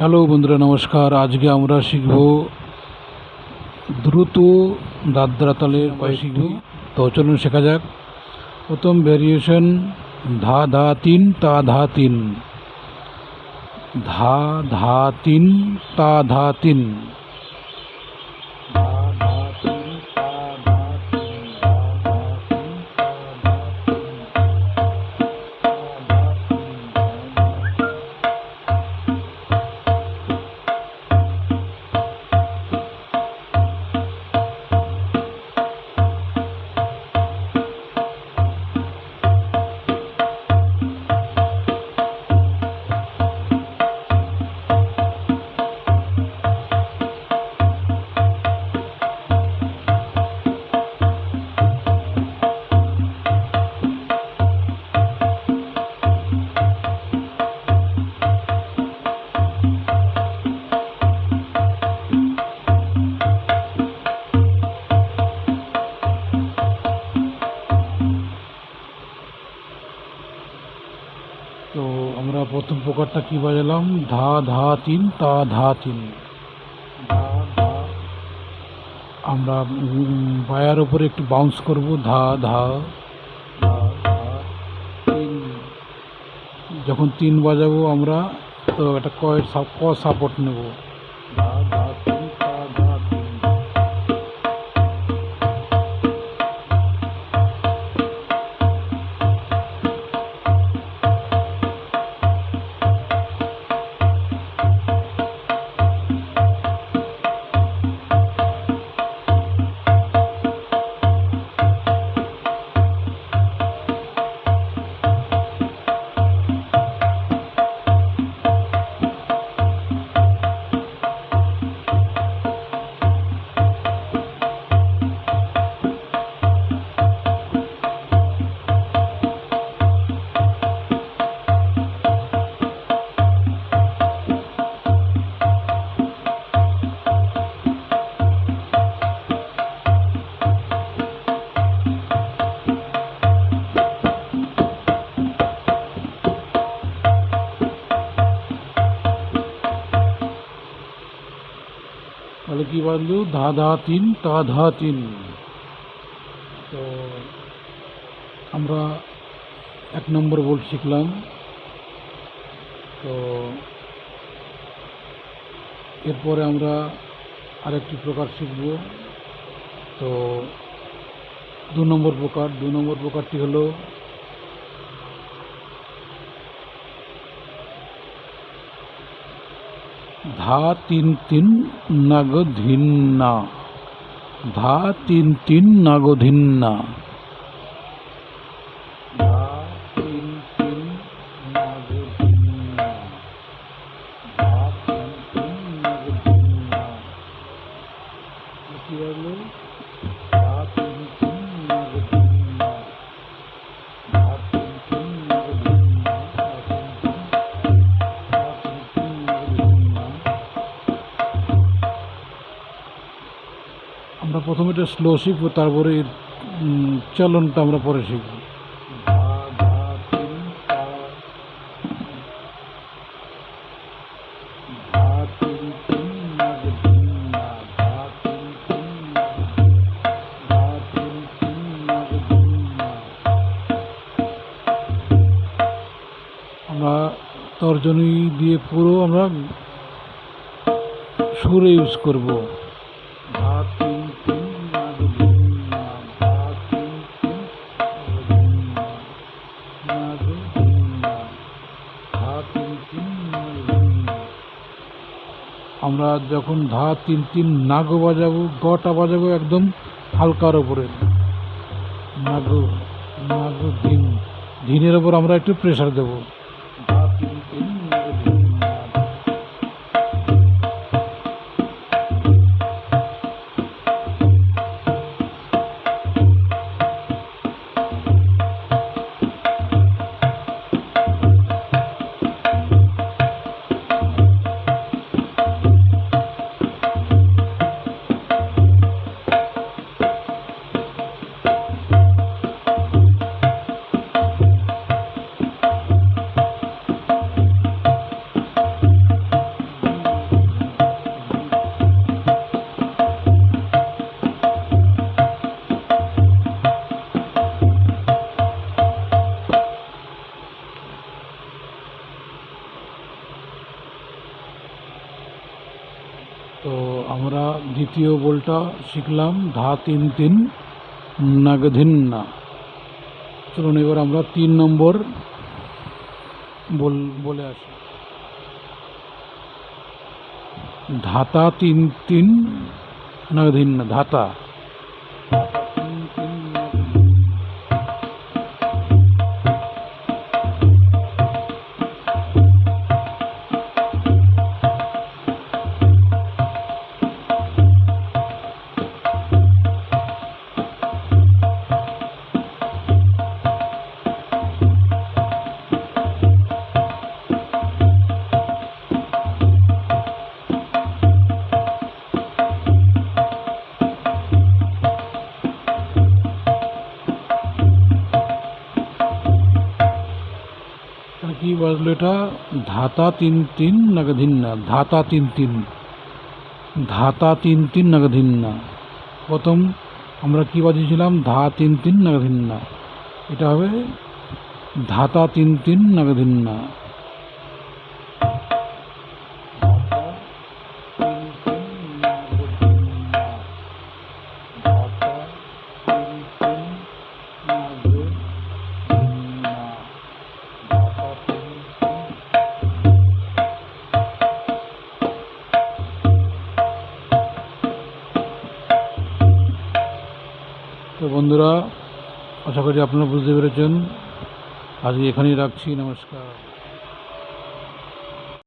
Hello বন্ধুরা, নমস্কার। আজকে আমরা শিখব দ্রুত দাদরা তালের শিখব। তো চলুন শেখা যাক। প্রথম ভ্যারিয়েশন ধা ধা, তিন, তা, ধা, তিন। ধা ধা, তিন, তা, ধা, তিন। প্রথম কী বাজালাম ধা ধা, তিন, তা, ধা, তিন। আমরা বায়ার উপরে একটু বাউন্স করব ধা ধা। যখন তিন বাজাবো আমরা, তো একটা কয়ের ক সাপোর্ট নেব ধা ধা কি বাজলো ধা ধা তিন তা ধা তিন। তো আমরা এক নম্বর বোল্ট শিখলাম। তো এরপরে আমরা আরেকটি প্রকার শিখব। তো দু নম্বর প্রকার, দু নম্বর প্রকারটি হলো ধা তিন তিন নাগধিন্না। ধা তিন তিন নাগধিন্না। প্রথমে এটা স্লো শিখব তারপরে এর চলনটা আমরা পরে শিখব। আমরা তর্জনী দিয়ে পুরো আমরা সুরে ইউজ করব আমরা যখন ধা তিন তিন নাগো বাজাবো, গটা বাজাবো একদম হালকার ওপরে নাগো নাগো ধিন ধিনের ওপর আমরা একটু প্রেশার দেবো। দ্বিতীয় বলটা শিখলাম, ধা তিন তিন, নাগধিন্না। চলুন এবার আমরা তিন নম্বর বল, বলে আসি। ধাতা তিন তিন, নাগধিন্না, ধাতা। তাহলে কি বাজলো এটা ধাতা তিন তিন নাগধিন্না ধাতা তিন তিন ধাতা তিন তিন নাগধিন্না প্রথম আমরা কি বাজিয়েছিলাম ধা তিন তিন নাগধিন্না এটা হবে ধাতা তিন তিন নাগধিন্না তো বন্ধুরা আশা করি আপনারা বুঝতে পেরেছেন। আজকে এখানেই রাখছি নমস্কার।